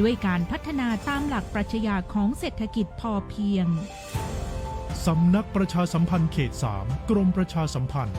ด้วยการพัฒนาตามหลักปรัชญาของเศรษฐกิจพอเพียง สำนักประชาสัมพันธ์เขต 3 กรมประชาสัมพันธ์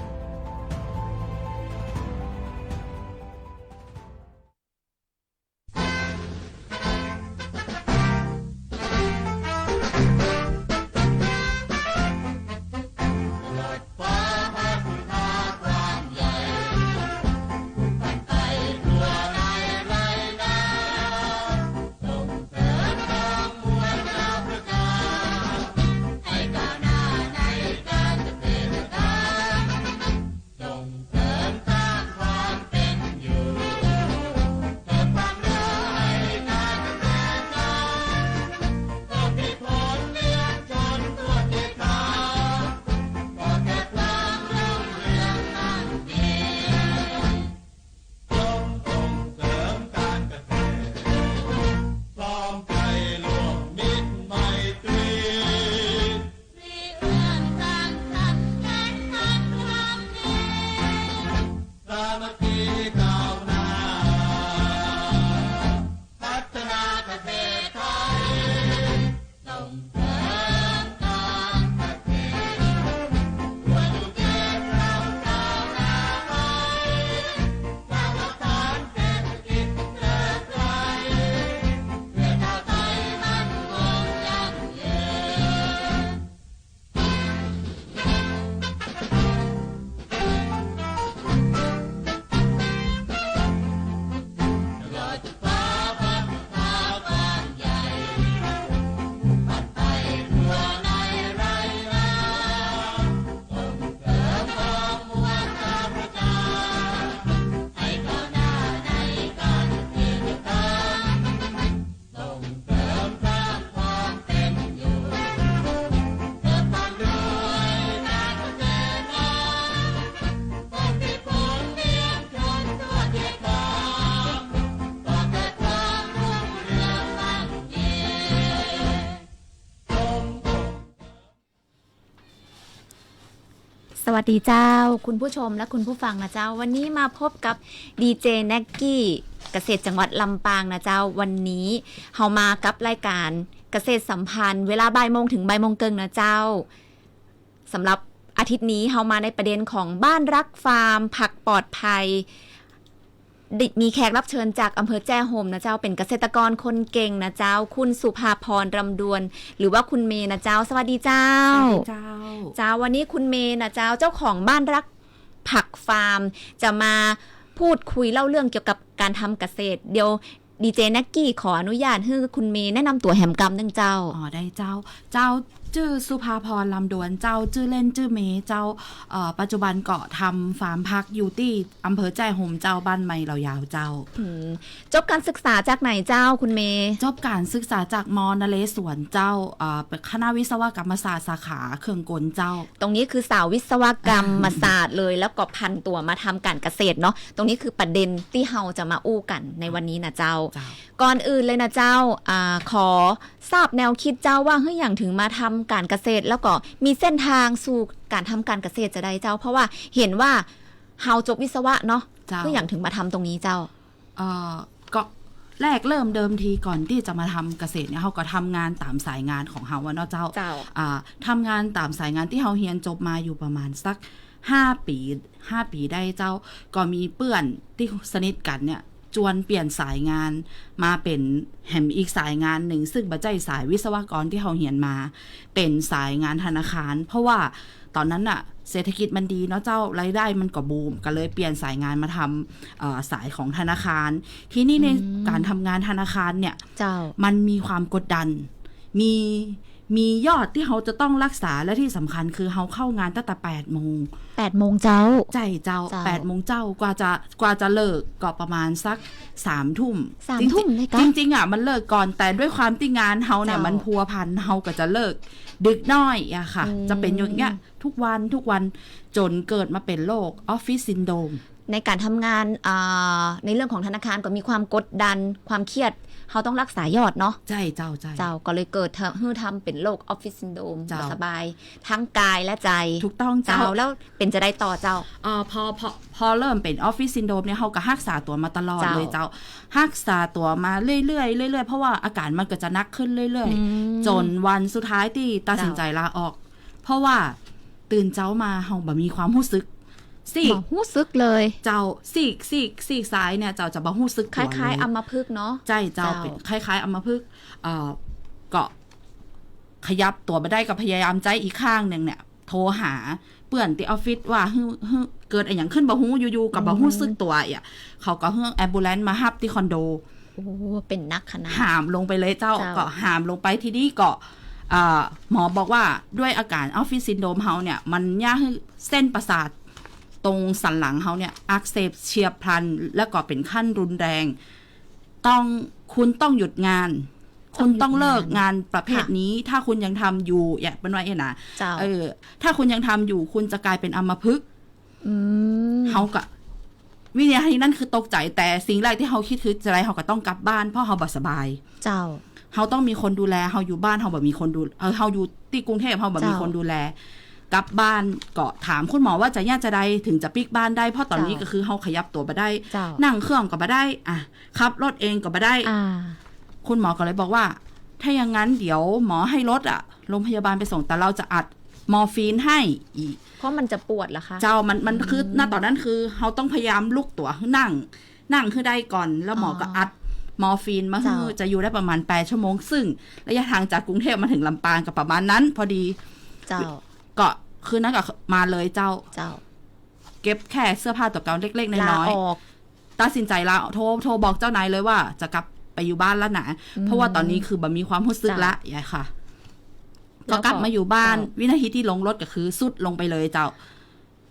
วัสดีเจ้า คุณผู้ชมและคุณผู้ฟังนะเจ้า วันนี้มาพบกับดีเจแน็กกี้เกษตรจังหวัดลำปางนะเจ้า วันนี้เฮามากับรายการเกษตรสัมพันธ์ เวลาบ่ายโมงถึงบ่ายโมงเกิงนะเจ้าสำหรับอาทิตย์นี้เฮามาในประเด็นของบ้านรักฟาร์ม ผักปลอดภัย ดิมีแขกรับเชิญจากอำเภอแจ้โฮมนะเจ้าเป็นเกษตรกรคนเก่งนะเจ้า คุณสุภาพรรำดวน หรือว่าคุณเมย์นะเจ้า สวัสดีเจ้าเจ้าเจ้าวันนี้คุณเมย์นะเจ้าเจ้าของบ้านรักผักฟาร์ม จะมาพูดคุยเล่าเรื่องเกี่ยวกับการทำเกษตร เดี๋ยวดีเจนักกี้ขออนุญาตให้คุณเมย์แนะนำตัวแหมกรรมนึงเจ้าอ๋อได้เจ้าเจ้า ชื่อสุภาพรลำดวนเจ้าชื่อเล่นชื่อเมย์เจ้าเอ่อปัจจุบันเกาะทำฟาร์มพักอยู่ที่อำเภอแจ้ห่มเจ้าบ้านใหม่เรายาวเจ้าอืมจบการศึกษาจากไหนเจ้าคุณเมย์จบการศึกษาจากมอนเรศวรเจ้าเอ่อเป็นคณะวิศวกรรมศาสตร์สาขาเครื่องกลเจ้า ตรงนี้คือสาววิศวกรรมศาสตร์เลย แล้วก็พันตัวมาทำการเกษตรเนาะตรงนี้คือประเด็นที่เฮาจะมาอู้กันในวันนี้นะเจ้าเจ้าก่อนอื่นเลยนะเจ้าอาขอ ทราบแนวคิดเจ้าว่าเฮ้ยอย่างถึงมาทำการเกษตร แล้วก็มีเส้นทางสู่การทำการเกษตรจะได้เจ้า เพราะว่าเห็นว่าเฮาจบวิศวะเนาะเจ้าเฮ้ยอย่างถึงมาทำตรงนี้เจ้าเอ่อก็แรกเริ่มเดิมทีก่อนที่จะมาทำเกษตรเนี่ยเขาก็ทำงานตามสายงานของเขาอะเนาะเจ้าเจ้าอ่าทำงานตามสายงานที่เขาเรียนจบมาอยู่ประมาณสักห้าปีห้าปีได้เจ้า ก็มีเปื่อนที่สนิทกันเนี่ย จวนเปลี่ยนสายงาน มาเป็นแหมอีกสายงานหนึ่ง ซึ่งบัจใจสายวิศวกรที่เขาเรียนมา เป็นสายงานธนาคาร เพราะว่าตอนนั้นอะเศรษฐกิจมันดีเนาะเจ้ารายได้มันก็บูม ก็เลยเปลี่ยนสายงานมาทำเอ่อสายของธนาคาร ที่นี่ในการทำงานธนาคารเนี่ยเจ้ามันมีความกดดัน มี มียอดที่เขาจะต้องรักษาและที่สำคัญคือเขาเข้างานตั้งแต่แปดโมง8โมงเจ้า ใจเจ้าเจ้าแปดโมงเจ้ากว่าจะกว่าจะเลิกก็ประมาณสักสามทุ่มสามจริงๆทุ่มเลยกะจริงๆอะมันเลิกก่อนแต่ด้วยความที่งานเฮาเนี่ยเจ้ามัมันพัวพันเฮาก็จะเลิก ดึกน้อยอะค่ะอืมจะเป็นอย่างเงี้ยทุกวันทุกวันจนเกิดมาเป็นโรคออฟฟิศซินโดม ในการทำงานอ่าในเรื่องของธนาคารก็มีความกดดันความเครียดเขาต้องรักษายอดเนาะใจเจ้าใจเจ้าก็เลยเกิดทำให้ทำเป็นโรคออฟฟิศซินโดมเจ้าสบาย ทั้งกายและใจ ถูกต้องเจ้าเจ้าแล้วเป็นจะได้ต่อเจ้าเอ่อพอพอพอเริ่มเป็นออฟฟิศซินโดมเนี่ยเขาก็รักษาตัวมาตลอดเจ้าเลยเจ้ารักษาตัวมาเรื่อยๆเรื่อยๆเพราะว่าอาการมันก็จะหนักขึ้นเรื่อยอืมๆจนวันสุดท้ายที่ตัดสินใจลาออก เพราะว่าตื่นเจ้ามาเฮาบ่มีความรู้สึก ซีกบอกหู้ซึกเลย เจ้าซีกซีกซีกซ้ายเนี่ยเจ้าจะบ่รู้สึกคตัวล้ายๆเลอัมพฤกษ์เนาะใจเจ้าเจ้าเป็นคล้ายๆอัมพฤกษ์เอ่อเกาะขยับตัวไปได้ก็พยายามใจอีกข้างหนึ่งเนี่ย โทรหาเปื่อนที่ออฟฟิศว่าฮึฮึเกิดอะไรอย่างขึ้นบ่ฮู้อยู่ๆกับบ่ฮู้สึกตัวอะเขาก็เฮืองแอมบูเลนมาฮับที่คอนโดโอ้เป็นนักขนาดหามลงไปเลยเจ้าเจ้าก็หามลงไปที่นี่ก็อ่าหมอบอกว่าด้วยอาการออฟฟิศซินโดรมเฮาเนี่ย มันย่าให้เส้นประสาท ตรงสันหลังเฮาเนี่ยอักเสบเฉียบพลัน แล้วก็เป็นขั้นรุนแรง ต้องคุณต้องหยุดงาน คุณต้องเลิกงานประเภทนี้ ถ้าคุณยังทำอยู่อย่าเป็นว่าเอ็นะเจ้าเออ ถ้าคุณยังทำอยู่คุณจะกลายเป็นอัมพฤกษ์อืมเฮาก็วินาทีนั้นคือตกใจแต่สิ่งแรกที่เฮาคิดคือจะไรเฮาก็ต้องกลับบ้านเพราะเฮาบ่สบาย เจ้าเฮาต้องมีคนดูแลเฮาอยู่บ้านเฮาแบบมีคนดูเออเฮาอยู่ที่กรุงเทพเฮาแบบมีเจ้าคนดูแล กลับบ้านก็ถามคุณหมอว่าจะย่าจะใดถึงจะปิกบ้านได้เพราะตอนนี้เจ้าก็คือเฮาขยับตัวมาได้เจ้านั่งเครื่องก็มาได้อะขับรถเองก็มาได้อ่าคุณหมอก็เลยบอกว่า ถ้าอย่างนั้นเดี๋ยวหมอให้รถอะโรงพยาบาลไปส่งแต่เราจะอัดมอร์ฟีนให้อีก เพราะมันจะปวดเหรอคะ เจ้ามันมันคือณตอนนั้นคือเขาต้องพยายามลุกตัวนั่ง นั่งคือได้ก่อน แล้วหมอก็อัดมอร์ฟีนมาให้จะอยู่ได้ประมาณ 8 ชั่วโมง ซึ่ง ระยะทางจากกรุงเทพมาถึงลำปางก็ประมาณนั้น พอดี เจ้า ก็คืนนั้นก็มาเลยเจ้า เจ้า เก็บแค่เสื้อผ้าตัวเก่าเล็กๆลาน้อยออกๆตัดสินใจลาโทรโทรบอกเจ้านายเลยว่า จะกลับไปอยู่บ้านแล้วนะเพราะว่าตอนนี้คือแบบมีความรู้สึกละยายค่ะแล้ก็วก็กลับมาอยู่บ้านเจ้าวินาทีที่ลงรถก็คือ สุดลงไปเลยเจ้า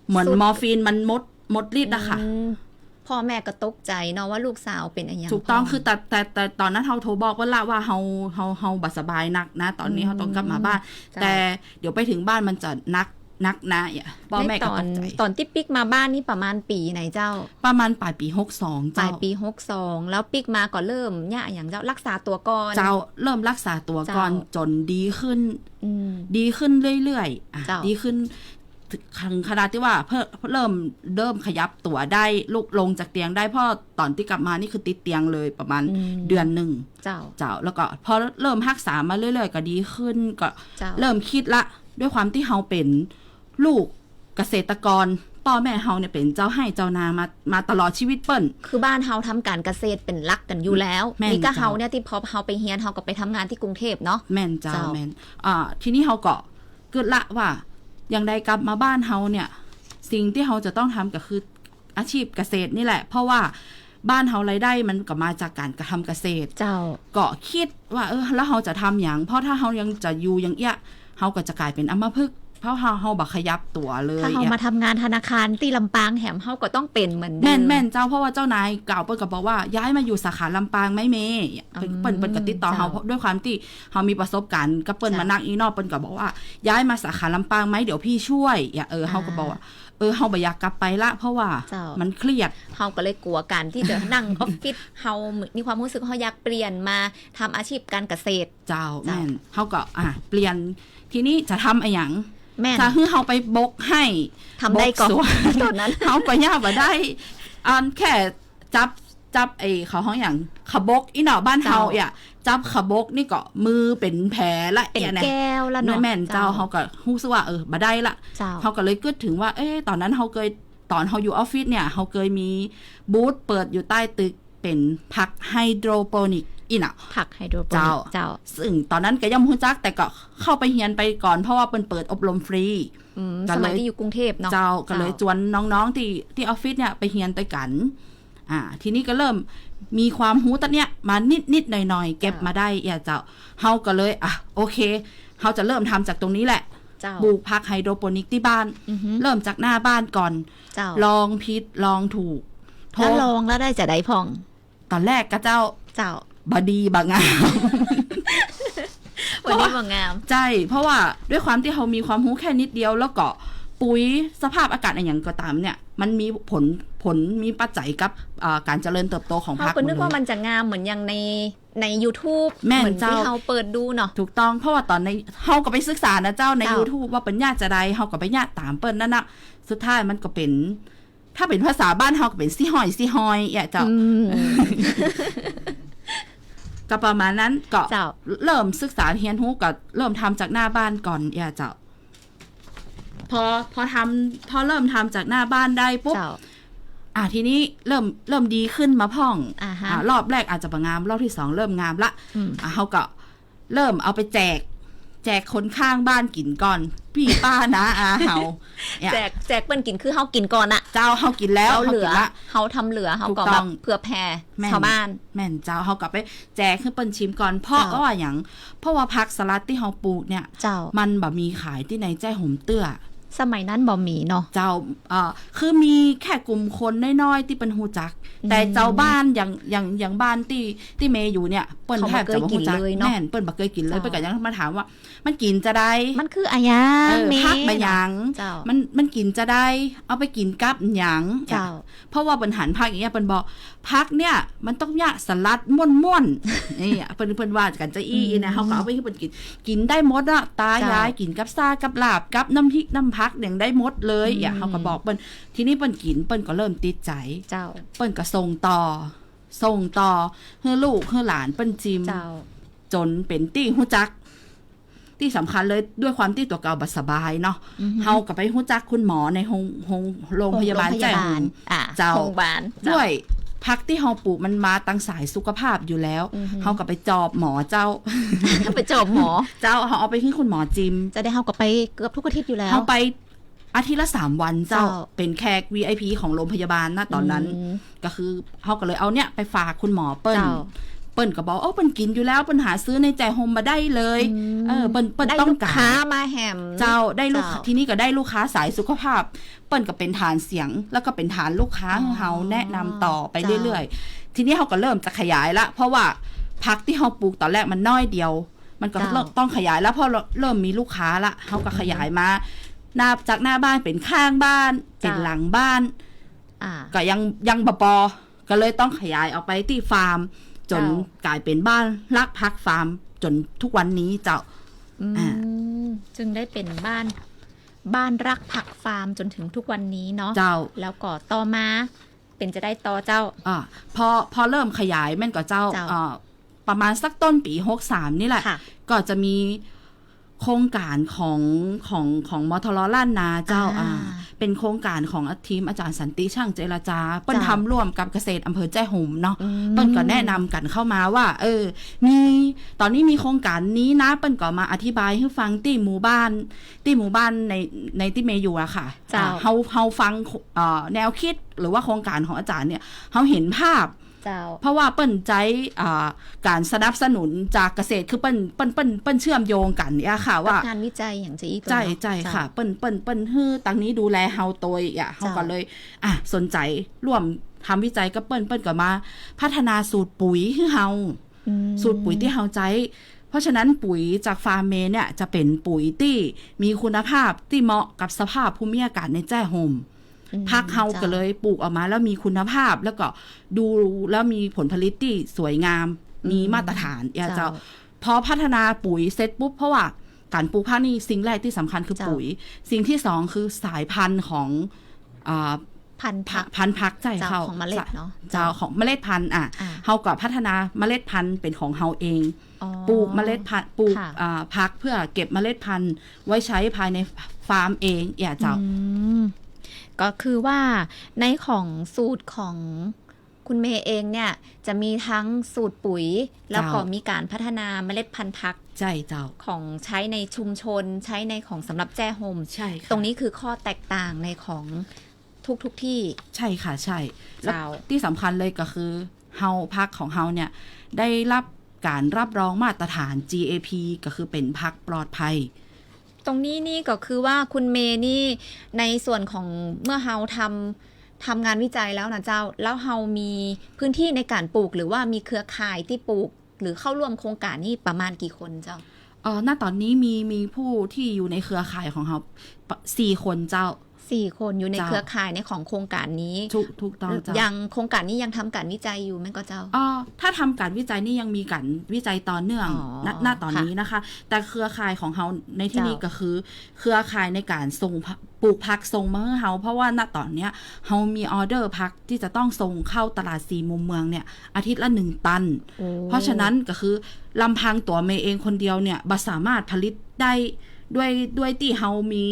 เหมือนสุดมอร์ฟีนมันหมดหมดฤทธิ์นะคะอืม พ่อแม่ก็ตกใจเนาะว่าลูกสาวเป็นอะไรอย่างถูกต้องพ่คือแต่แต่แต่ตอนนั้นเขาโทรบอกว่าละว่าเฮาเฮาเฮาบัสบายหนักนะ ตอนนี้อืมเขาต้องกลับมาบ้านจ้ะแต่เดี๋ยวไปถึงบ้านมันจะนักนักนะอย่าพ่อแม่ในก็ตอตนกใจตอนที่ปิกมาบ้านนี่ประมาณปีไหนเจ้า ประมาณปลายปีหกสองปลาเจ้ายปีหกสองแล้วปิกมาก็เริ่มเนี่ยอย่างเจ้ารักษาตัวก่อนเจ้าเริ่มรักษาตัวก่อนเจ้าจนดีขึ้นอืมดีขึ้นเรื่อยๆอะเจ้าดีขึ้น ถึงขนาดที่ว่าเพิ่มเริ่มเริ่มขยับตัวได้ลุกลงจากเตียงได้เพราะตอนที่กลับมานี่คือติดเตียงเลยประมาณอืมเดือนหนึ่งเจ้าเจ้าแล้วก็พอเริ่มรักษามาเรื่อยๆ ก็ดีขึ้นก็เจ้าเริ่มคิดละ ด้วยความที่เฮาเป็นลูกเกษตรกรพ่อแม่เฮาเนี่ยเป็นเจ้าให้เจ้านามามาตลอดชีวิตเปิ้นคือบ้านเฮาทำการเกษตรเป็นหลักกันอยู่แล้วแม่นนี่ก็เจ้าเฮาเนี่ยที่พอเฮาไปเฮียนเฮาก็ไปทำงานที่กรุงเทพเนาะแม่นเจ้าเจ้าแม่นอ่าทีนี้เฮาก็เกิดละว่า อย่างใดกลับมาบ้านเฮาเนี่ย สิ่งที่เฮาจะต้องทำก็คืออาชีพเกษตรนี่แหละ เพราะว่าบ้านเฮารายได้มันก็มาจากการกระทำเกษตร เจ้าก็คิดว่าเออแล้วเฮาจะทำอย่าง เพราะถ้าเฮายังจะอยู่อย่างเอี้ยเฮาก็จะกลายเป็นอัมพฤกษ์ เพราะเฮาเฮาบัขยับตัวเลยถ้าเฮาอี้ยมาทำงานธนาคารที่ลำปางแหมเฮาก็ต้องเป็นเหมือนเดิมแม่นแม่นเจ้าเพราะว่าเจ้านายเก่าเปิ้นก็บอกว่าย้ายมาอยู่สาขาลำปางไหม่เมเปิ้นอืมเปิ้นเปิ้นก็ติดต่อเจ้าเฮาเพราะด้วยความที่เฮามีประสบการณ์กับเปิ้นเจ้ามมานักอีนอกเปิ้นก็บอกว่า ย้ายมาสาขาลำปางไหมเดี๋ยวพี่ช่วยอย่าเออเฮาก็บอกว่าเออเฮาบ่อยากกลับไปละเพราะว่าเจ้ามันเครียดเฮาก็เลยกลัวการที่จะนั่งออฟฟิศเฮามีความรู้สึกเฮาอยากเปลี่ยนมาทำอาชีพการเกษตรเจ้าเจ้าแม่นเฮาก็อะเปลี่ยนทีนี้จะทำอะไรหยัง แม่นถ้าคือเฮาไปบกให้ทำได้ก่อนบสวนตอนนั้น เฮาก็ย่าบ่ได้อันแค่จับจับไอ้เขาห้องอย่างขบกอีหนอบ้านเฮาเจ้า อะจับขบกนี่ก็มือเป็นแผลละเป็นอียะแก้วแล้วน้อเนาะยแม่นเจ้าเฮาก็ฮู้สึกว่าเออบ่ได้ละ เจ้าเฮาก็เลยคิดถึงว่า เอ๊ะตอนนั้นเฮาเคยตอนเฮาอยู่ออฟฟิศเนี่ยเฮาเคยมีบูธเปิดอยู่ใต้ตึกเป็นผักไฮโดรโปนิก อีน่ะผักไฮโดรโปนิเจ้ากเจ้า ซึ่งตอนนั้นก็ยังบ่รู้จัก แต่ก็เข้าไปเรียนไปก่อนเพราะว่าเปิ้นเปิดอบรมฟรีอืมก็สเลยมัยที่อยู่กรุงเทพเนาะเจ้าก็เลยจวนน้องๆที่ที่ออฟฟิศเนี่ยไปเรียนด้วยกัน อ่า ทีนี้ก็เริ่มมีความหูตัดเนี้ยมานิดนิดๆหน่อยหน่อยๆเก็บมาได้อย่าเจ้าเฮาก็เลยอะโอเคเฮาจะเริ่มทำจากตรงนี้แหละเจ้าปลูกผักไฮโดรโปนิกที่บ้านอือฮึเริ่มจากหน้าบ้านก่อนเจ้าลองผิดลองถูกโทรถ้าลองแล้วได้จะได้พอง ตอนแรกก็เจ้า เจ้า บดีบางาม วันนี้มางาม ใช่ เพราะว่าด้วยความที่เขามีความรู้แค่นิดเดียวแล้วก็ปุ๋ยสภาพอากาศอะไรอย่างก็ตามเนี่ย มันมีผลผลมีปัจจัยกับอ่าการเจริญเติบโตของเขาพักก็นึกหมดว่าเลยมันจะงามเหมือนอย่างในใน YouTube แม่นเหมือนที่เจ้าเราเปิดดูเนาะถูกต้องเพราะว่าตอนในเฮาก็ไปศึกษานะเจ้าในเจ้า YouTube ว่าเป็นญาติจะใดเฮาก็ไปญาติตามเปิ้นนั่นน่ะสุดท้ายมันก็เป็น ถ้าเป็นภาษาบ้านเฮาก็เป็นซี่หอยซี่หอยอย่าเจ้าอืม ก็ประมาณนั้นก็เจ้า เริ่มศึกษาเรียนรู้ก็เริ่มทำจากหน้าบ้านก่อนอย่าเจ้า พอพอทำพอเริ่มทำจากหน้าบ้านได้ปุ๊บ เจ้า อะทีนี้เริ่มเริ่มดีขึ้นมาพ่องอ่าฮะอะรอบแรกอาจจะบางงาม รอบที่สองเริ่มงามละอืม อะเขาก็เริ่มเอาไปแจก แจกคนข้างบ้านกินก่อน พี่ป้านะอาเฮาเนี่ยแจกแจกเปิ้นกินคือเฮากินก่อนอะเจ้าเฮากินแล้วเราเหลือกินละเฮาทำเหลือเฮาถูกก็ต้แบอบงเผื่อแผ่แม่นชาวบ้าน แม่นเจ้าเขากลับไป แจกให้เปิ้นชิมก่อนเพราะเจ้าว่าอย่างเพราะว่าพักสลัดที่เฮาปลูกเนี่ยเจ้ามันแบบมีขายที่ในแจ้ห่มเตื้อสมัยนั้นบ่มีเนาะ เจ้าเอ่อคือมีแค่กลุ่มคนน้อยๆที่เป็นฮูจักอืมแต่เจ้าบ้านอย่างอย่างอย่างบ้านที่ที่เมย์อยู่เนี่ยเปิ้นเขาแทบ่บจะบ่ฮู้จักเคยกินเลยเนาะแม่นเปิ้นบ่เคยกินเลยเจ้าเปิ้นก็ยังมาถามว่า มันกินจะได้ มันคืออะยาเออเมพักมาหยังเจ้ามันมันกินจะได้ เอาไปกินกับหยังเจ้าเพราะว่าเปิ้นหันพักอย่างเงี้ยเปิ้นบอกพักเนี่ย มันต้องยะสลัดม่วนๆนี่เปิ้นเปิ้นว่ากันจะอี้นะเฮาก็เอาไปให้เปิ้นกินกินได้หมดอะตายายกินกับซ่ากับลาบกับน้ำพริกน้ำพักอย่างได้หมดเลยอย่าเฮาก็บอกเปิ้นทีนี้เปิ้นกินเปิ้นก็เริ่มติดใจเจ้าเปิ้นก็ส่งต่อ ส่งต่อเฮือลูกเฮือหลานเปิ้นจิม เจ้า จนเป็นตี้ฮู้จัก ที่สำคัญเลยด้วยความที่ตัวเก่าบัสบายเนาะอือฮึ เฮาก็ไปฮู้จักคุณหมอในโรงโรงโรงพยาบาลโรงพใจยาหบาลงอะเจ้า โรงพยาบาลเจ้า ด้วยพักที่เฮาปลูกมันมาตั้งสายสุขภาพอยู่แล้วอือฮึ เฮาก็ไปจอบหมอเจ้า ไปจอบหมอ เจ้าเฮาเอาไปที่คุณหมอจิม จะได้เฮาก็ไปเกือบทุกอาทิตย์อยู่แล้ว เฮาไป อาทิตย์ละสามวันเจ้าเจ้าเป็นแขก VIP ของโรงพยาบาลนะตอนนั้นมก็คือเฮาก็เลยเอาเนี่ยไปฝากคุณหมอเปิ้ลเจ้าเปิ้ลก็บอกเออเปิ้ลกินอยู่แล้วเปิ้ลหาซื้อในใจโฮมมาได้เลยเออเปิ้ลเปิ้ลได้ต้องลูกการค้ามาแหมเจ้าได้ลูกค้าเจ้าที่นี่ก็ได้ลูกค้าสายสุขภาพ เปิ้ลก็เป็นฐานเสียง แล้วก็เป็นฐานลูกค้าอ๋อของเฮาแนะนำต่อไปเจ้าเรื่อยๆ ทีนี้เขาก็เริ่มจะขยายละ เพราะว่าพักที่เฮาปลูกตอนแรกมันน้อยเดียว มันก็เริ่มต้องขยายแล้วพอเริ่มมีลูกค้าละเขาก็ขยายมา หน้าจากหน้าบ้านเป็นข้างบ้าน เป็นหลังบ้านอ่าก็ยังยังบปอ ก็เลยต้องขยายออกไปที่ฟาร์ม จนเจ้ากลายเป็นบ้านรักพักฟาร์ม จนทุกวันนี้เจ้าอืมอ่าจึงได้เป็นบ้านบ้านรักผักฟาร์มจนถึงทุกวันนี้เนาะเจ้า แล้วก็ต่อมาเป็นจะได้ต่อเจ้าอ่าพอพอเริ่มขยายแม่นก็เจ้าเจ้าอ่าประมาณสักต้นปีหกสามนี่แหละค่ะก็จะมี โครงการของของของมทรล้านนาเจ้าอ่าอ่าเป็นโครงการของทีมอาจารย์สันติช่างเจรจาเปิ้นเจ้าทำร่วมกับเกษตรอำเภอแจ้ห่มเนาะอืมเปิ้นก็แนะนำกันเข้ามาว่า เออ มีตอนนี้มีโครงการนี้นะเปิ้นก็มาอธิบายให้ฟังที่หมู่บ้านที่หมู่บ้านในในที่เมอยู่อะค่ะเจ้าอ่าเฮาเฮาฟังเอ่อแนวคิดหรือว่าโครงการของอาจารย์เนี่ยเฮาเห็นภาพ เจ้า เพราะว่าเปิ้นใจอ่าการสนับสนุนจากเกษตรคือเปิ้นเปิ้นเปิ้นเปิ้นเชื่อมโยงกันเนี่ยค่ะว่างานวิจัยอย่างจะอีกตัวใจเนาะใจเจ้าค่ะ เปิ้นเปิ้นเปิ้นฮื้อตังนี้ดูแลเฮาตัวอะเฮาเจ้าก็เลย อะสนใจร่วมทำวิจัยกับเปิ้นเปิ้นก็มา พัฒนาสูตรปุ๋ยให้เฮาอืมสูตรปุ๋ยที่เฮาใจเพราะฉะนั้นปุ๋ยจากฟาร์มเมเนี่ยจะเป็นปุ๋ยที่มีคุณภาพที่เหมาะกับสภาพภูมิอากาศในแจ้ห่มอืม พักเฮาก็เลยปลูกออกมาแล้วมีคุณภาพแล้วก็ดูแล้วมีผลผลิตที่สวยงาม มีมาตรฐานอย่าเจ้าพอพัฒนาปุ๋ยเสร็จปุ๊บเพราะว่าการปลูกผักนี่สิ่งแรกที่สำคัญคือเจ้าปุ๋ย สิ่งที่สองคือสายพันธุ์ของอ่าพันธุ์ผัผักกพันธุ์พักใจเจ้าเขาของเมล็ดเนาะเจ้าของเมล็ดพันธุ์อะอ่าเฮาก็พัฒนาเมล็ดพันธุ์เป็นของเฮาเองอ๋อปลูกเมล็ดพันธุ์ปลูกค่ะอ่าพักเพื่อเก็บเมล็ดพันธุ์ไว้ใช้ภายในฟาร์มเองอย่าเจ้าอืม ก็คือว่าในของสูตรของคุณเมย์เองเนี่ย จะมีทั้งสูตรปุ๋ย แล้วก็เจ้ามีมีการพัฒนาเมล็ดพันธุ์ผักใจเจ้าของใช้ในชุมชนใช้ในของสำหรับแจ้โฮมใช่ค่ะตรงนี้คือข้อแตกต่างในของทุกทุกๆที่ใช่ค่ะใช่แล้วเจ้าที่สำคัญเลยก็คือเฮาพักของเฮาเนี่ย ได้รับการรับรองมาตรฐาน GAP ก็คือเป็นพักปลอดภัย ตรงนี้นี่ก็คือว่าคุณเมย์นี่ในส่วนของเมื่อเฮาทำทำงานวิจัยแล้วนะเจ้า แล้วเฮามีพื้นที่ในการปลูก หรือว่ามีเครือข่ายที่ปลูก หรือเข้าร่วมโครงการนี่ประมาณกี่คนเจ้าเออณตอนนี้มีมีผู้ที่อยู่ในเครือข่ายของเราสี่คนเจ้า สี่คนอยู่ในเจ้าเครือข่ายในของโครงการนี้ถูกถูกต้องเจ้ายังโครงการนี้ยังทำการวิจัยอยู่แม่นก็เจ้าอ๋อถ้าทำการวิจัยนี่ยังมีการวิจัยต่อเนื่องอ๋อณณตอนนี้นะคะ แต่เครือข่ายของเราในที่นี้เจ้าก็คือ เครือข่ายในการส่งพักปลูกพักส่งมาให้เราเพราะว่าณตอนเนี้ยเรามีออเดอร์พักที่จะต้องส่งเข้าตลาดสีมุมเมืองเนี่ย อาทิตย์ละหนึ่งตันโอ้เพราะฉะนั้นก็คือลำพังตัวเมย์เองคนเดียวเนี่ยบ่สามารถผลิตได้ด้วยด้วยที่เฮามี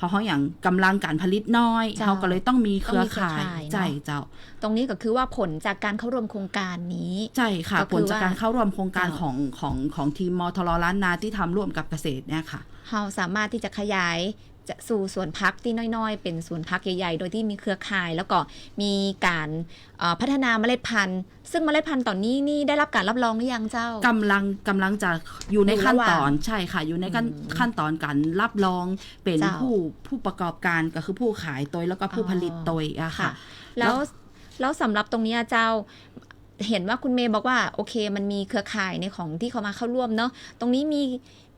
เขาเขาอย่างกำลังการผลิตน้อยเจ้าเฮาก็เลยต้องมีเครือข่ายต้องมีเครือข่ายเนอะใช่เจ้า ตรงนี้ก็คือว่าผลจากการเข้าร่วมโครงการนี้ใช่ค่ะก็คือผลจากการเข้าร่วมโครงการเจ้าของของของทีมมทรล้านนาที่ทำร่วมกับเกษตรเนี่ยค่ะเราสามารถที่จะขยาย จะสู่สวนพักที่น้อยๆ เป็นสวนพักใหญ่ๆ โดยที่มีเครือข่ายแล้วก็มีการเอ่อพัฒนาเมล็ดพันธุ์ ซึ่งเมล็ดพันธุ์ตอนนี้นี่ได้รับการรับรองหรือยังเจ้ากำลังกำลังจะอยู่ในอยู่ขั้นระหว่างตอนใช่ค่ะ อยู่ในขั้นอืมขั้นตอนการรับรองเป็นเจ้าผู้ผู้ประกอบการก็คือผู้ขายตัวแล้วก็ผู้อ๋อผลิตตัวอะค่ะ แล้วแล้วสำหรับตรงเนี้ยเจ้า เห็นว่าคุณเมย์บอกว่าโอเค มันมีเครือข่ายในของที่เขามาเข้าร่วมเนาะตรงนี้มี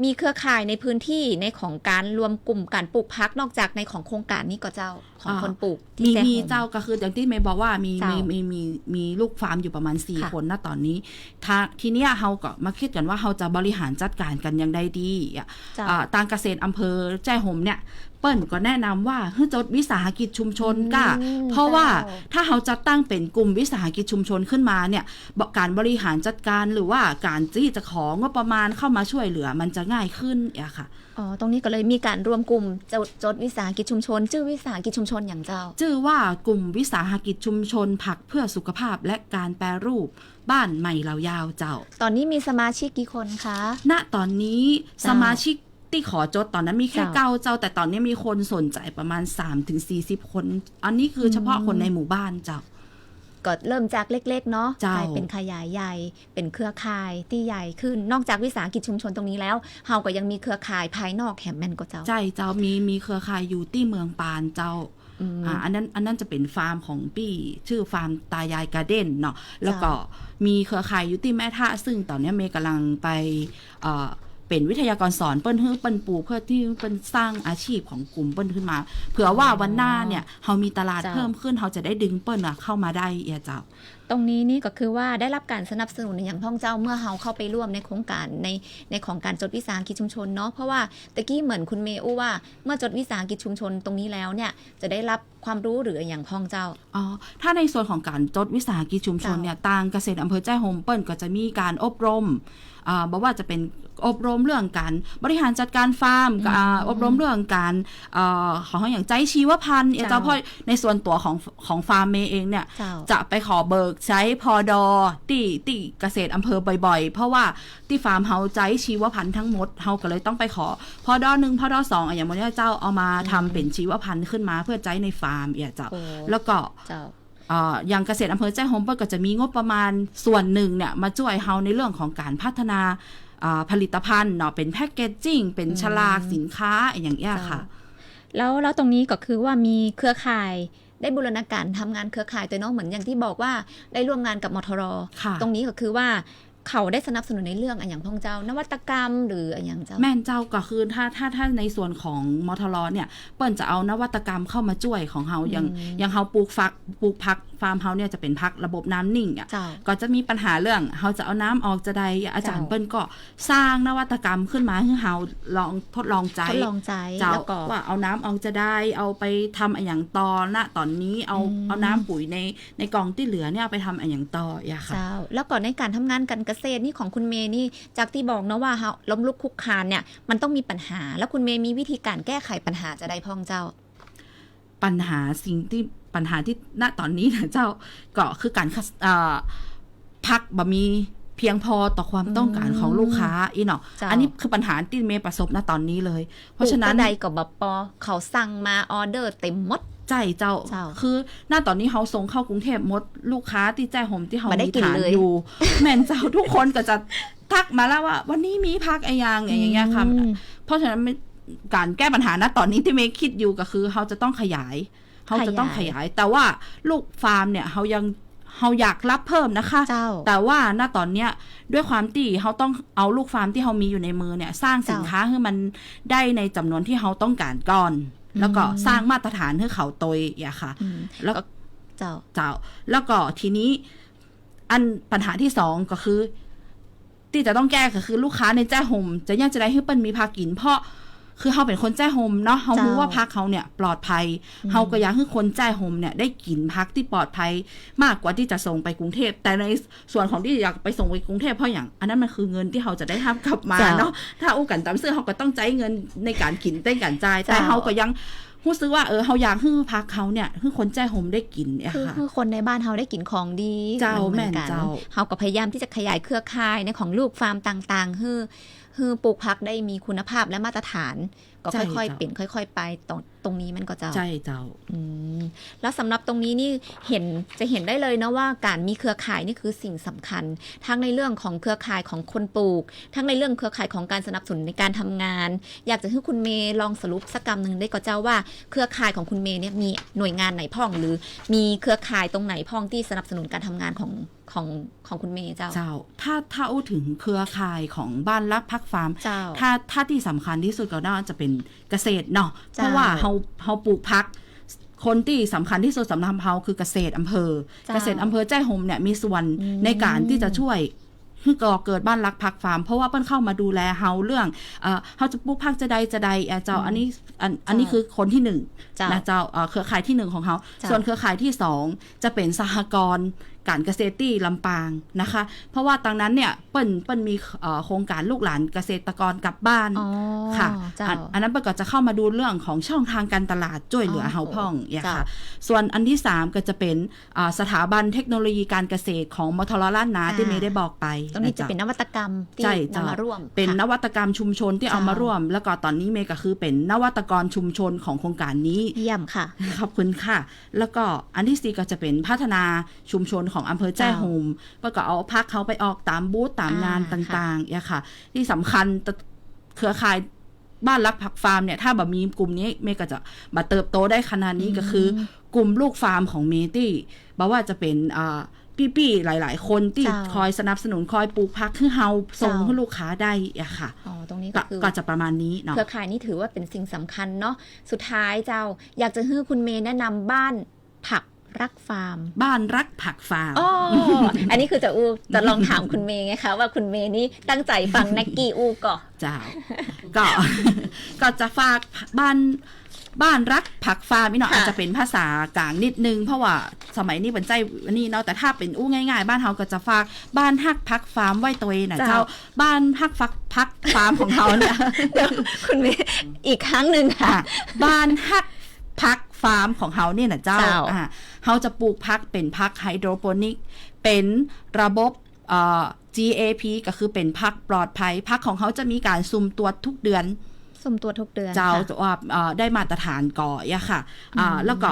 มีเครือข่ายในพื้นที่ในของการรวมกลุ่มการปลูกพักนอกจากในของโครงการนี้ก็เจ้าของอ่าคนปลูกมีที่แจ้งมีผมเจ้าก็คืออย่างที่เมย์บอกว่ามีเจ้ามีมีมีมีลูกฟาร์มอยู่ประมาณค่ะ4คนณตอนนี้ทางทีเนี้ยเฮาก็มาคิดกันว่าเฮาจะบริหารจัดการกันอยังไงดีอะเจ้าอ่าทางเกษตรอำเภอแจ้ห่มเนี่ย เปิ้ลก็แนะนำว่าให้จดวิสาหกิจชุมชนก็อืมเพราะว่าเจ้าถ้าเราจะตั้งเป็นกลุ่มวิสาหกิจชุมชนขึ้นมาเนี่ยบอกการบริหารจัดการหรือว่าการที่จะของบประมาณเข้ามาช่วยเหลือมันจะง่ายขึ้นอะค่ะอ๋อตรงนี้ก็เลยมีการรวมกลุ่มจดจดวิสาหกิจชุมชน ชื่อวิสาหกิจชุมชนอย่างเจ้า ชื่อว่ากลุ่มวิสาหกิจชุมชน ผักเพื่อสุขภาพและการแปรรูปบ้านใหม่เหล่ายาวเจ้า ตอนนี้มีสมาชิกกี่คนคะ ณ ตอนนี้เจ้าสมาชิก ที่ขอจดตอนนั้นมีแค่เจ้าเก้าเจ้า แต่ตอนนี้มีคนสนใจประมาณ3-40คน อันนี้คือเฉพาะคนในหมู่บ้านเจ้าก็เริ่มจากเล็ก ๆ เนาะเจ้ากลายเป็นขยายใหญ่ เป็นเครือข่ายที่ใหญ่ขึ้น นอกจากวิสาหกิจชุมชนตรงนี้แล้ว เฮาก็ยังมีเครือข่ายภายนอกแหมแมนก็เจ้า ใช่ เจ้า มีมีเครือข่ายอยู่ที่เมืองปานเจ้าอืมอ่า อันนั้น อันนั้นจะเป็นฟาร์มของปี้ชื่อฟาร์มตายายการ์เด้นเนาะ แล้วก็มีเครือข่ายอยู่ที่แม่ท่าซึ่งตอนนี้เมย์กำลังไป เอ่อ เป็นวิทยากรสอนเปิ้นฮื้อเปิ้นปูเพื่อที่เปิ้นสร้างอาชีพของกลุ่มเปิ้นขึ้นมา เผื่อว่าวันหน้าเนี่ยเขามีตลาดเจ้าเพิ่มขึ้นเขาจะได้ดึงเปิ้นอะเข้ามาได้เอียเจ้า ตรงนี้นี่ก็คือว่าได้รับการสนับสนุนอย่างพ่องเจ้าเมื่อเฮาเข้าไปร่วมในโครงการในในของการจดวิสาหกิจชุมชนเนาะเพราะว่าตะกี้เหมือนคุณเมย์อู้ว่าเมื่อจดวิสาหกิจชุมชนตรงนี้แล้วเนี่ยจะได้รับความรู้หรืออย่างพ่องเจ้าอ๋อถ้าในส่วนของการจดวิสาหกิจชุมชนเจ้าเนี่ยทางเกษตรอำเภอแจ้ห่มเปิ้ลก็จะมีการอบรมอ่าบอกว่าจะเป็นอบรมเรื่องการบริหารจัดการฟาร์มอืมอ่าอบรมเรื่องการเอ่อของอย่างใจชีวพันธุ์เนี่ยเจ้าเจ้าเพราะในส่วนตัวของของฟาร์มเมย์เองเนี่ยเจ้าจะไปขอเบิกใช้พอดอที่ที่เกษตรอำเภอบ่อยๆ เพราะว่าที่ฟาร์มเฮาใจชีวพันธุ์ทั้งหมดเฮาก็เลยต้องไปขอพอดอหนึ่งพอดอสองอะอย่างวันนี้เจ้าเอามาทำเป็นชีวพันธุ์ขึ้นมาเพื่อใจในฟาร์มเอียเจ้าโอ้แล้วก็เจ้าเอ่ออย่างเกษตรอำเภอแจ้ห่มเปิ้ลก็จะมีงบประมาณส่วนหนึ่งเนี่ยมาช่วยเฮาในเรื่องของการพัฒนาอ่าผลิตภัณฑ์เนาะเป็นแพคเกจจิ้งเป็นอืมฉลากสินค้าอย่างเงี้ยค่ะ แล้วแล้วตรงนี้ก็คือว่ามีเครือข่ายได้บูรณาการทำงานเครือข่ายตัวเน้องเหมือนอย่างที่บอกว่าได้ร่วมงานกับมทรค่ะตรงนี้ก็คือว่า เขาได้สนับสนุนในเรื่องอันอย่างพ่องเจ้านวัตกรรม หรืออันอย่างเจ้า แม่นเจ้าก็คือถ้าถ้าถ้าในส่วนของมทรเนี่ย เปิ้ลจะเอานวัตกรรมเข้ามาช่วยของเฮาอย่างอืมอย่างเฮาปลูกฟักปลูกพักฟาร์มเฮาเนี่ยจะเป็นพักระบบน้ำนิ่งอะเจ้าก็จะมีปัญหาเรื่องเฮาจะเอาน้ำออกจะใดอาจารย์เจ้าเปิ้ลก็สร้างนวัตกรรมขึ้นมาให้เฮาลองทดลองใจทดลองใจเจ้าแล้วก็ว่าเอาน้ำออกจะได้เอาไปทำอนอย่างตอนะตอนนี้เอาอืมเอาน้ำปุ๋ยในในกล่องที่เหลือเนี่ยเอาไปทำอนอย่างต่ออย่าค่ะเจ้าแล้วก่อนในการทำงานกันเกษตรนี่ของคุณเมย์นี่จากที่บอกนะว่าเฮาล้มลุกคลุกคลานเนี่ยมันต้องมีปัญหา แล้วคุณเมย์มีวิธีการแก้ไขปัญหาจะได้พ่องเจ้า ปัญหาสิ่งที่ปัญหาที่ณตอนนี้นะเจ้าก็คือการคัสเอ่อพักบะมีเพียงพอต่อความต้องการของลูกค้าอีเนาะเจ้าอันนี้คือปัญหาที่เมย์ประสบณตอนนี้เลย เพราะฉะนั้นปลูกกใดกับบบปอเขาสั่งมาออเดอร์เต็มหมด ใจเจ้าเจ้า คือหน้าตอนนี้เขาส่งเข้ากรุงเทพหมดลูกค้าที่แจ้ห่มที่เขาบ่ได้มีกินฐานเลยอยู่ แม่นเจ้าทุกคนก็จะทักมาแล้วว่า วันนี้มีพักอะไรอย่างอย่างเงี้ยค่ะอืมเพราะฉะนั้นไม่การแก้ปัญหาณตอนนี้ที่เมย์คิดอยู่ก็คือเขาจะต้องขยายเขาจะต้องขขยายยาย แต่ว่าลูกฟาร์มเนี่ยเขายังเฮาอยากรับเพิ่มนะคะเจ้าแต่ว่าณตอนเนี้ยด้วยความที่เขาต้องเอาลูกฟาร์มที่เขามีอยู่ในมือเนี่ย สร้างสินค้าให้มันได้ในจำนวนที่เขาต้องการก่อน แล้วก็สร้างมาตรฐานให้เขาโตยอย่าค่ะอืมแล้วก็เจ้าเจ้า แล้วก็ทีนี้ อันปัญหาที่สองก็คือ ที่จะต้องแก้ก็คือลูกค้าในแจ้โฮมจะยังจะได้ให้เปิ้นมีพากิน เพราะ คือเขาเป็นคนแจ้โฮมเนาะเขารู้เจ้าว่าพักเขาเนี่ยปลอดภัยเขาก็อยากให้คนแจ้โฮมเนี่ยได้กินพักที่ปลอดภัยมากกว่าที่จะส่งไปกรุงเทพ แต่ในส่วนของที่อยากไปส่งไปกรุงเทพเพราะอย่าง อันนั้นมันคือเงินที่เขาจะได้รับกลับมาเจ้าเนาะถ้าอู้กันตามเสื้อเขาก็ต้องจ่ายเงินในการกินได้การจ่ายแต่เจ้าเขาก็ยังรู้สึกว่าเออเขาอยากให้พักเขาเนี่ยให้คนแจ้โฮมได้กินเนี่ยคือค่ะคือคนในบ้านเฮาได้กินของดี เจ้าหอนแม่นกันเจ้าเฮาก็พยายามที่จะขยายเครือข่ายในของลูกฟาร์มต่างๆฮือ ฮือปลูกพักได้มีคุณภาพและมาตรฐาน ก็ใช่ค่อยๆเจ้าเปลี่ยนค่อย ๆ ไปตรงตรงนี้มันก็เจ้าใช่เจ้าอืมแล้วสำหรับตรงนี้นี่เห็นจะเห็นได้เลยนะว่าการมีเครือข่ายนี่คือสิ่งสำคัญ ทั้งในเรื่องของเครือข่ายของคนปลูก ทั้งในเรื่องเครือข่ายของการสนับสนุนในการทำงาน อยากจะให้คุณเมย์ลองสรุปสักกรรมหนึ่งได้ก็เจ้าว่าเครือข่ายของคุณเมย์เนี่ยมีหน่วยงานไหนพ่องหรือ มีเครือข่ายตรงไหนพ่องที่สนับสนุนการทำงานของ ของของคุณเมย์เจ้า เจ้า ถ้าถ้าอู้ถึงเครือข่ายของบ้านรักพักฟาร์ม เจ้า ถ้าถ้าที่สำคัญที่สุดก็น่าจะเป็นเกษตรเนาะเจ้าเพราะว่าเฮาเฮาปลูกพัก คนที่สำคัญที่สุดสำหรับเฮาคือเกษตรอำเภอเจ้าเกษตรอำเภอแจ้ห่มเนี่ยมีส่วนอืมในการที่จะช่วยให้ก่อเกิดบ้านรักพักฟาร์มเพราะว่าเปิ้นเข้ามาดูแลเฮาเรื่องเอ่อเฮาจะปลูกพักจะใดจะใดเอ่อเจ้าอันนี้อันอันนี้คือคนที่หนึ่งเจ้านะเจ้าเอ่อเครือข่ายที่หนึ่งของเขาเจ้าส่วนเครือข่ายที่สองจะเป็นสหกรณ์ การเกษตรที่ลำปางนะคะ เพราะว่าตอนนั้นเนี่ยเปิ้นเปิ้นมีเอ่อโครงการลูกหลานเกษตรกรกลับบ้านอ๋อค่ะเจ้าอันอันนั้นเปิ้ลก็จะเข้ามาดูเรื่องของช่องทางการตลาดช่วยเหลืออ๋อเฮาพ่องอย่าเจ้าค่ะ ส่วนอันที่ 3 ก็จะเป็นอ่าสถาบันเทคโนโลยีการเกษตรของมทรล้านนาที่เมย์ได้บอกไปตรงนี้จะจ๊เป็นนวัตกรรมที่ใช่เจ้านำมาร่วม เป็นค่ะนวัตกรรมชุมชนที่เอาเจ้ามมาร่วม แล้วก็ตอนนี้เมย์ก็คือเป็นนวัตกรชุมชนของโครงการนี้เยี่ยมค่ะขอบคุณค่ะ แล้วก็อันที่สี่ก็จะเป็นพัฒนาชุมชนของอำเภอแจ้เจ้าโฮมเพื่อก็เอาพักเขาไปออกตามบูธตามงานอ่าต่างๆเนี่ยค่ะ ที่สำคัญตะเครือข่ายบ้านรักผักฟาร์มเนี่ยถ้าแบบมีกลุ่มนี้เมย์ก็จะมาเติบโตได้ขนาดนี้ก็คือ กลุ่มลูกฟาร์มของเมตี้บอกว่าจะเป็นอ่าพี่ๆหลาย ๆ คนที่เจ้าคอยสนับสนุนคอยปลูกพักให้เฮาส่งเจ้าให้ลูกค้าได้อะค่ะอ๋อตรงนี้ก็ก็คือก็จะประมาณนี้เนาะเครือข่ายนี่ถือว่าเป็นสิ่งสำคัญเนาะสุดท้ายเจ้าอยากจะให้คุณเมย์แนะนำบ้านผัก รักฟาร์ม บ้านรักผักฟาร์มอ๋ออันนี้คือจะอูจะลองถามคุณเมย์ไงคะว่าคุณเมย์นี่ตั้งใจฟังนักกี้อูก่อนเจ้าก็ก็จะฝากบ้านบ้านรักผักฟาร์มนี่เนาะค่ะอาจจะเป็นภาษากลางนิดนึง เพราะว่าสมัยนี้เป็นใจอันนี้เนาะแต่ถ้าเป็นอู้ง่ายๆ บ้านเฮาก็จะฝากบ้านฮักพักฟาร์มไว้ตัวเองนะเจ้าบ้านฮักฟักพักฟาร์มของเขาเนี่ยเดี๋ยวคุณเมย์อีกครั้งหนึ่งค่ะอะบ้านฮักพัก ฟาร์มของเฮาเนี่ยนะเจ้าเจ้าอะเฮาจะปลูกพักเป็นพักไฮโดรโปนิก เป็นระบบเอ่อ GAP ก็คือเป็นพักปลอดภัยพักของเขาจะมีการซุ่มตรวจทุกเดือนสุ่มตัวทุกเดือนเจ้าค่ะว่าเอ่อได้มาตรฐานก่อยะค่ะอ่าแล้วก็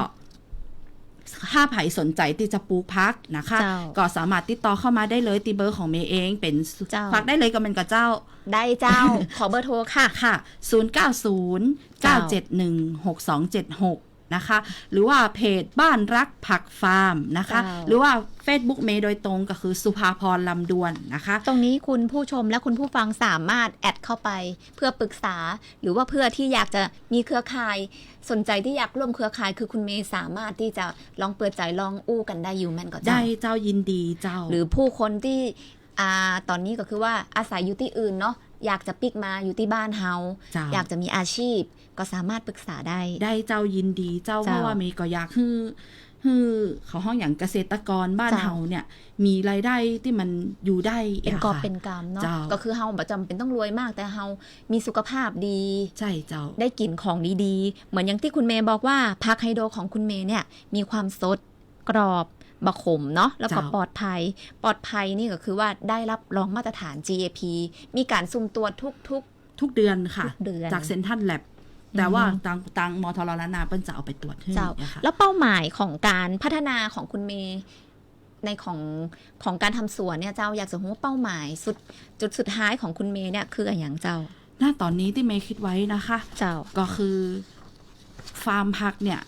ถ้าไผสนใจที่จะปลูกพักนะคะเจ้าก็สามารถติดต่อเข้ามาได้เลยตีเบอร์ของเมย์เองเป็นเจ้าพักได้เลยก็เป็นกับเจ้า ได้เจ้า ขอเบอร์โทรค่ะค่ะ 090 971 6276 นะคะ หรือว่าเพจบ้านรักผักฟาร์มนะคะเจ้าหรือว่า Facebook เมย์โดยตรงก็คือสุภาพรลำดวนนะคะ ตรงนี้คุณผู้ชมและคุณผู้ฟังสามารถแอดเข้าไปเพื่อปรึกษา หรือว่าเพื่อที่อยากจะมีเครือข่ายสนใจที่อยากร่วมเครือข่าย คือคุณเมย์สามารถที่จะลองเปิดใจลองอู้กันได้อยู่แม่นก็ได้เจ้าเจ้ายินดีเจ้า หรือผู้คนที่อ่าตอนนี้ก็คือว่าอาศัยอยู่ที่อื่นเนาะ อยากจะปิกมาอยู่ที่บ้านเฮาเจ้าอยากจะมีอาชีพก็สามารถปรึกษาได้ ได้เจ้ายินดีเจ้าเพเจ้าราะว่าเมย์ก็อยากฮือฮือเขาห้องอย่างเกษตรกรบ้านเจ้าเฮาเนี่ย มีรายได้ที่มันอยู่ได้เป็นะกอบค่ะเป็นกรรมเนาะเจ้าก็คือเฮาประจำเป็นต้องรวยมาก แต่เฮามีสุขภาพดี ใช่เจ้า ได้กลิ่นของดีๆ เหมือนอย่างที่คุณเมย์บอกว่าพักไฮโดรของคุณเมย์เนี่ย มีความสดกรอบ บะขมเนาะแล้วก็เจ้าปลอดภัย ปลอดภัยนี่ก็คือว่าได้รับรองมาตรฐาน GAP มีการซุ่มตรวจทุกทุกเดือนค่ะทุกเดือนจากเซนทันแลบแต่ว่าตังตังมทรลานาเปิ้นจะเอาไปตรวจให้ๆเจ้านะคะแล้วเป้าหมายของการพัฒนาของคุณเมย์ในของของการทำสวนเนี่ยเจ้าอยากจะรู้ว่าเป้าหมายสุดจุดสุดท้ายของคุณเมย์เนี่ยคืออะไรอย่างเจ้า หน้าตอนนี้ที่เมย์คิดไว้นะคะ เจ้าก็คือฟาร์มพักเนี่ย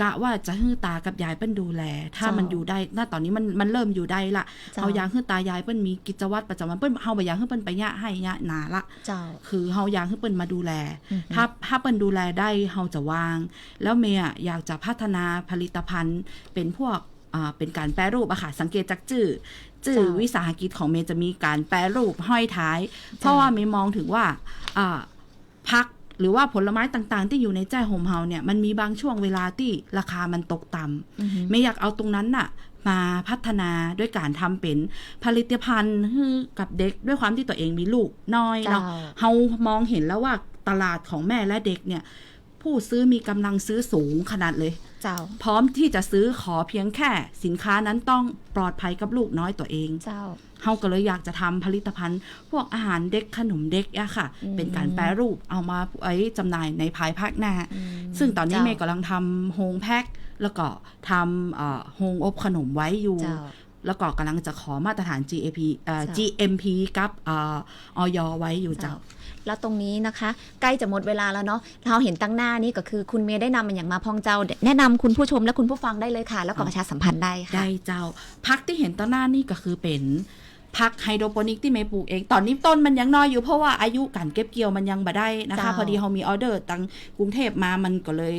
กะว่าจะให้ตากับยายเปิ้นดูแล ถ้าเจ้ามัมันอยู่ได้ณตอนนี้มันมันเริ่มอยู่ได้ละเจ้าเฮาอยากให้ตายายเปิ้นมีกิจวัตรประจำวันเปิ้นเฮาบ่อยากให้เปิ้นไปยะให้ยะนาละเจ้าคือเฮาอยากให้เปิ้นมาดูแลอือฮึถ้าถ้าเปิ้นดูแลได้เฮาจะวาง แล้วเมย์อะอยากจะพัฒนาผลิตภัณฑ์เป็นพวกอ่าเป็นการแปรรูปอะค่ะสังเกตจากจื่อจื่อเจ้าวิสาหกิจของเมย์จะมีการแปรรูปห้อยท้าย เพราะว่าเมย์มองถึงว่าอ่าพัก หรือว่าผลไม้ต่างๆ ที่อยู่ในแจ้โฮมเฮาเนี่ยมันมีบางช่วงเวลาที่ราคามันตกต่ำอือฮึไม่อยากเอาตรงนั้นน่ะมาพัฒนาด้วยการทำเป็นผลิตภัณฑ์ให้กับเด็กด้วยความที่ตัวเองมีลูกน้อยเนาะเจ้าเฮามองเห็นแล้วว่าตลาดของแม่และเด็กเนี่ย ผู้ซื้อมีกำลังซื้อสูงขนาดเลย เจ้า พร้อมที่จะซื้อขอเพียงแค่ สินค้านั้นต้องปลอดภัยกับลูกน้อยตัวเองเจ้า เฮาก็เลยอยากจะทำผลิตภัณฑ์ พวกอาหารเด็กขนมเด็กอะค่ะอืมเป็นการแปรรูปเอามาไว้จำหน่ายในภายภาคหน้าอืมซึ่งตอนนี้เจ้าเมย์กำลังทำโฮงแพ็คแล้วก็ทำเอ่อโฮงอบขนมไว้อยู่เจ้าแล้วก็กำลังจะขอมาตรฐาน GAP เอ่อเจ้า GMP กับเอ่อออยไว้อยู่เจ้า แล้วตรงนี้นะคะ ใกล้จะหมดเวลาแล้วเนาะเราเห็นตั้งหน้านี่ก็คือคุณเมย์ได้นำมันอย่างมาพองเจ้า แนะนำคุณผู้ชมและคุณผู้ฟังได้เลยค่ะ แล้วก็ประชาสัมพันธ์ได้ค่ะ ได้เจ้าพักที่เห็นต่อหน้านี่ก็คือเป็น พักไฮโดรโปนิกที่เมย์ปลูกเอง ตอนนี้ต้นมันยังน้อยอยู่เพราะว่าอายุการเก็บเกี่ยวมันยังบ่ได้นะคะเจ้าพอดีเขามีออเดอร์ตังกรุงเทพมามันก็เลย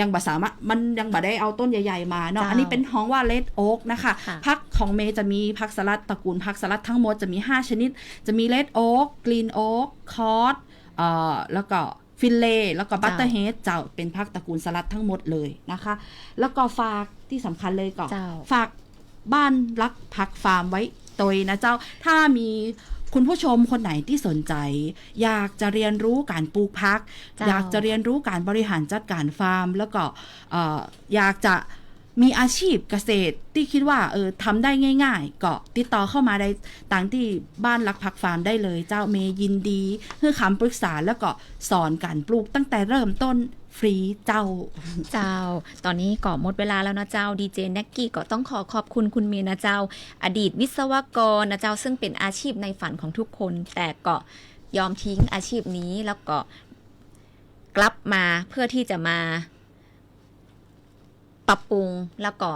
ยังบ่สามารถมันยังบ่ได้เอาต้นใหญ่ๆมาเนาะเจ้าอันนี้เป็นห้องว่าเลดโอ๊กนะคะค่ะพักของเมย์จะมีพักสลัดตระกูลพักสลัดทั้งหมดจะมี 5 ชนิด จะมีเลดโอ๊กกรีนโอ๊กคอร์สเอ่อแล้วก็ฟินเล่แล้วก็บัตเตอร์เฮดเจ้าเป็นพักตระกูลสลัดทั้งหมดเลยนะคะ แล้วก็ฝากที่สำคัญเลยก็เจ้าฝากบ้านรักพักฟาร์มไว้ ตัวนะเจ้า ถ้ามีคุณผู้ชมคนไหนที่สนใจ อยากจะเรียนรู้การปลูกพักเจ้าอยากจะเรียนรู้การบริหารจัดการฟาร์ม แล้วก็เอ่ออยากจะมีอาชีพเกษตรที่คิดว่าเออทำได้ง่าย ๆ ก็ติดต่อเข้ามาได้ต่างที่บ้านรักพักฟาร์มได้เลย เจ้าเมย์ยินดีให้คำปรึกษาแล้วก็สอนการปลูกตั้งแต่เริ่มต้น ฟรีเจ้า เจ้า ตอนนี้ก็หมดเวลาแล้วนะเจ้าดีเจแน็กกี้ก็ต้องขอขอบคุณคุณเมย์นะเจ้า อดีตวิศวกรนะเจ้าซึ่งเป็นอาชีพในฝันของทุกคน แต่ก็ยอมทิ้งอาชีพนี้แล้วก็กลับมาเพื่อที่จะมา ปรับปรุงแล้วก็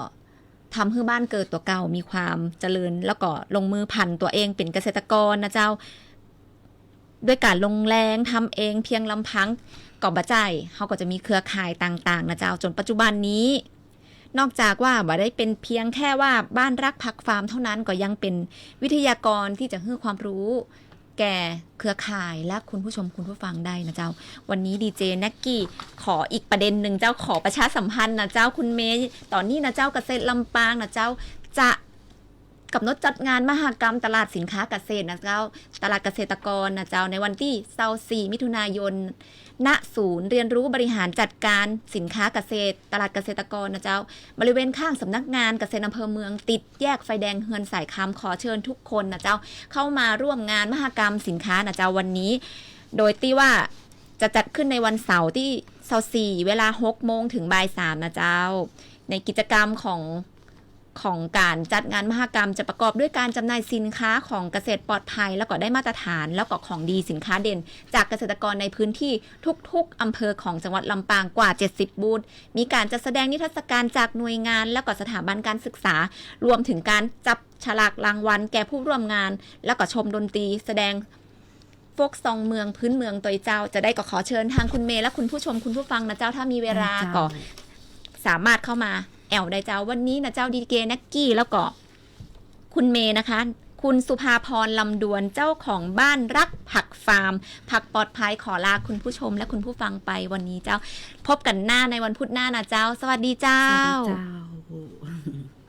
ทำให้บ้านเกิดตัวเก่ามีความเจริญ แล้วก็ลงมือพันตัวเองเป็นเกษตรกรนะเจ้า ด้วยการลงแรงทำเองเพียงลำพัง ก็บ่ใจาเขาก็จะมีเครือข่ายต่างๆนะเจ้าจนปัจจุบันนี้ นอกจากว่าบ่ได้เป็นเพียงแค่ว่าบ้านรักพักฟาร์มเท่านั้นก็ยังเป็นวิทยากรที่จะให้ความรู้ แก่เครือข่ายและคุณผู้ชมคุณผู้ฟังได้นะเจ้า วันนี้ดีเจน็กกี้ขออีกประเด็นหนึ่งเจ้าขอประชาสัมพันธ์นะเจ้าคุณเมย์ตอนนี้นะเจ้าเกษตรลำปางนะเจ้าจะ กำหนดจัดงานมหกรรมตลาดสินค้าเกษตรนะเจ้า ตลาดเกษตรกรนะเจ้าในวันที่24มิถุนายน ณ ศูนย์เรียนรู้บริหารจัดการสินค้าเกษตร ตลาดเกษตรกรนะเจ้า บริเวณข้างสำนักงานเกษตรอำเภอเมืองติดแยกไฟแดงเฮือนสายคำขอเชิญทุกคนนะเจ้า เข้ามาร่วมงานมหกรรมสินค้านะเจ้าวันนี้ โดยที่ว่าจะจัดขึ้นในวันเสาร์ที่เสาร์สี่เวลา6โมงถึงบ่ายสามนะเจ้า ในกิจกรรมของ ของการจัดงานมหกรรมจะประกอบด้วยการจำหน่ายสินค้าของเกษตรปลอดภัย แล้วก็ได้มาตรฐาน แล้วก็ของดีสินค้าเด่น จากเกษตรกรในพื้นที่ทุกๆอำเภอของจังหวัดลำปางกว่า 70 บูธมีการจัดแสดงนิทรรศการจากหน่วยงาน แล้วก็สถาบันการศึกษา รวมถึงการจับฉลากรางวัล แก่ผู้ร่วมงาน แล้วก็ชมดนตรี แสดงโฟกซองเมืองพื้นเมืองตัวเจ้า จะได้ก็ขอเชิญทางคุณเมย์และคุณผู้ชมคุณผู้ฟังนะเจ้าถ้ามีเวลาก็สามารถเข้ามา แอลได้เจ้าวันนี้นะเจ้าดีเกนักกี้แล้วก็คุณเมย์นะคะ คุณสุภาพรลำดวนเจ้าของบ้านรักผักฟาร์ม ผักปลอดภัยขอลาคุณผู้ชมและคุณผู้ฟังไปวันนี้เจ้า พบกันหน้าในวันพุธหน้านะเจ้า สวัสดีเจ้าสวัสดีเจ้า